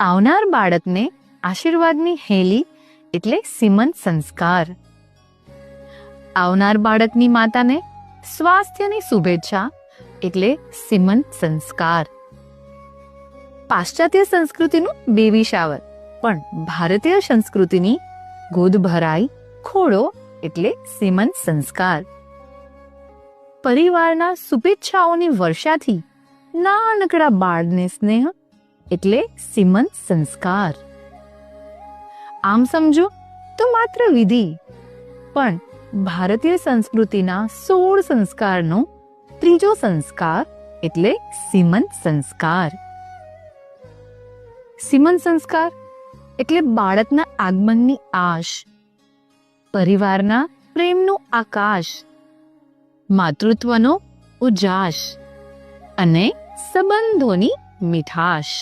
આવનાર બાળકને આશીર્વાદની હેલી એટલે સિમન સંસ્કાર. આવનાર બાળકની માતાને સ્વાસ્થ્યની શુભેચ્છા એટલે સિમન સંસ્કાર. પાશ્ચાત્ય સંસ્કૃતિનું બેબી શાવર, પણ ભારતીય સંસ્કૃતિની ગોદ ભરાઈ ખોળો એટલે સિમન સંસ્કાર. પરિવારના શુભેચ્છાઓની વર્ષાથી નાનકડા બાળને સ્નેહ એટલે સિમન સંસ્કાર. આમ સમજો, તો માત્ર વિધિ, પણ ભારતીય સંસ્કૃતિના સોળ સંસ્કારનો ત્રીજો સંસ્કાર એટલે સિમન સંસ્કાર. સિમન સંસ્કાર એટલે બાળકના આગમનની આશ, પરિવારના પ્રેમનું આકાશ, માતૃત્વનો ઉજાશ અને સંબંધોની મીઠાશ.